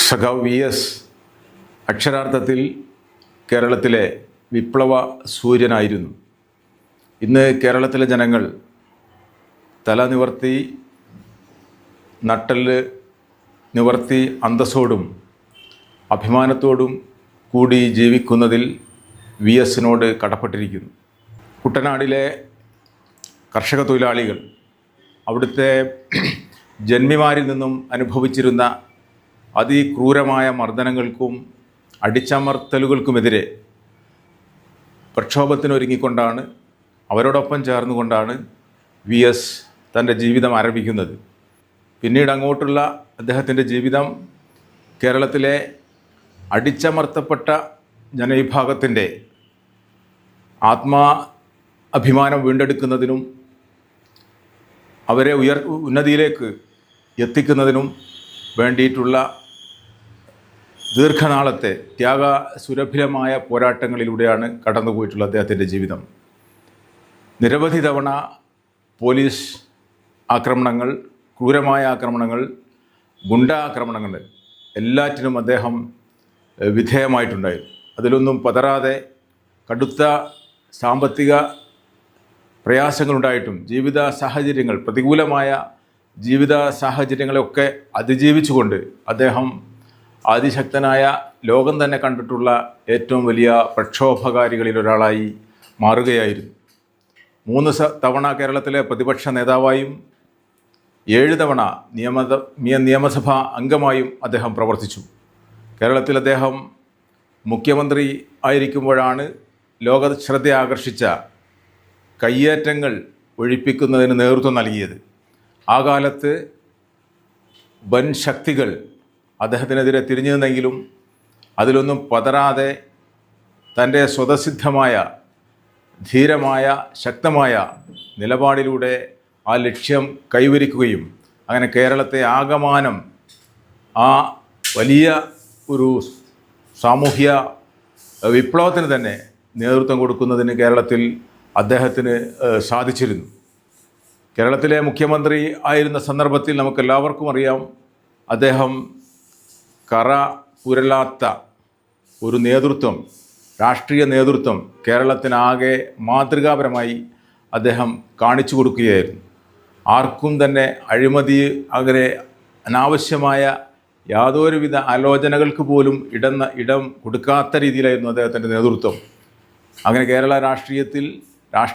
സഖാവ് V S അക്ഷരാർത്ഥത്തിൽ കേരളത്തിലെ വിപ്ലവ സൂര്യനായിരുന്നു. ഇന്ന് കേരളത്തിലെ ജനങ്ങൾ തല നിവർത്തി നട്ടൽ നിവർത്തി അന്തസ്സോടും അഭിമാനത്തോടും കൂടി ജീവിക്കുന്നതിൽ വി എസിനോട് കടപ്പെട്ടിരിക്കുന്നു. കുട്ടനാടിലെ കർഷക തൊഴിലാളികൾ അവിടുത്തെ ജന്മിമാരിൽ നിന്നും അനുഭവിച്ചിരുന്ന അതിക്രൂരമായ മർദ്ദനങ്ങൾക്കും അടിച്ചമർത്തലുകൾക്കുമെതിരെ പ്രക്ഷോഭത്തിനൊരുങ്ങിക്കൊണ്ടാണ് അവരോടൊപ്പം ചേർന്നുകൊണ്ടാണ് വി എസ് തന്റെ ജീവിതം ആരംഭിക്കുന്നത്. പിന്നീട് അങ്ങോട്ടുള്ള അദ്ദേഹത്തിന്റെ ജീവിതം കേരളത്തിലെ അടിച്ചമർത്തപ്പെട്ട ജനവിഭാഗത്തിന്റെ ആത്മാ അഭിമാനം വീണ്ടെടുക്കുന്നതിനും അവരെ ഉയർ ഉന്നതിയിലേക്ക് എത്തിക്കുന്നതിനും വേണ്ടിയിട്ടുള്ള ദീർഘനാളത്തെ ത്യാഗ സുരഭിലമായ പോരാട്ടങ്ങളിലൂടെയാണ് കടന്നുപോയിട്ടുള്ള അദ്ദേഹത്തിന്റെ ജീവിതം. നിരവധി തവണ പോലീസ് ആക്രമണങ്ങൾ ക്രൂരമായ ആക്രമണങ്ങൾ ഗുണ്ട ആക്രമണങ്ങൾ എല്ലാറ്റിനും അദ്ദേഹം വിധേയമായിട്ടുണ്ടായിരുന്നു. അതിലൊന്നും പതരാതെ കടുത്ത സാമ്പത്തിക പ്രയാസങ്ങളുണ്ടായിട്ടും ജീവിത സാഹചര്യങ്ങൾ പ്രതികൂലമായ ജീവിത സാഹചര്യങ്ങളെയൊക്കെ അതിജീവിച്ചുകൊണ്ട് അദ്ദേഹം ആദിശക്തനായ ലോകം തന്നെ കണ്ടിട്ടുള്ള ഏറ്റവും വലിയ പ്രക്ഷോഭകാരികളിൽ ഒരാളായി മാറുകയായിരുന്നു. മൂന്ന് തവണ കേരളത്തിലെ പ്രതിപക്ഷ നേതാവായും ഏഴ് തവണ നിയമ നിയമസഭാ അംഗമായും അദ്ദേഹം പ്രവർത്തിച്ചു. കേരളത്തിൽ അദ്ദേഹം മുഖ്യമന്ത്രി ആയിരിക്കുമ്പോഴാണ് ലോക ശ്രദ്ധ ആകർഷിച്ച കയ്യേറ്റങ്ങൾ ഒഴിപ്പിക്കുന്നതിന് നേതൃത്വം നൽകിയത്. ആ കാലത്ത് വൻ ശക്തികൾ അദ്ദേഹത്തിനെതിരെ തിരിഞ്ഞു നിന്നെങ്കിലും അതിലൊന്നും പതരാതെ തന്റെ സ്വതസിദ്ധമായ ധീരമായ ശക്തമായ നിലപാടിലൂടെ ആ ലക്ഷ്യം കൈവരിക്കുകയും അങ്ങനെ കേരളത്തെ ആകമാനം ആ വലിയ ഒരു സാമൂഹ്യ വിപ്ലവത്തിന് തന്നെ നേതൃത്വം കൊടുക്കുന്നതിന് കേരളത്തിൽ അദ്ദേഹത്തിന് സാധിച്ചിരുന്നു. കേരളത്തിലെ മുഖ്യമന്ത്രി ആയിരുന്ന സന്ദർഭത്തിൽ നമുക്കെല്ലാവർക്കും അറിയാം അദ്ദേഹം കറ പുരലാത്ത ഒരു നേതൃത്വം രാഷ്ട്രീയ നേതൃത്വം കേരളത്തിനാകെ മാതൃകാപരമായി അദ്ദേഹം കാണിച്ചു കൊടുക്കുകയായിരുന്നു. ആർക്കും തന്നെ അഴിമതി അങ്ങനെ അനാവശ്യമായ യാതൊരുവിധ ആലോചനകൾക്ക് പോലും ഇടം ഇടം കൊടുക്കാത്ത രീതിയിലായിരുന്നു അദ്ദേഹത്തിന്റെ നേതൃത്വം. അങ്ങനെ കേരള രാഷ്ട്രീയത്തിൽ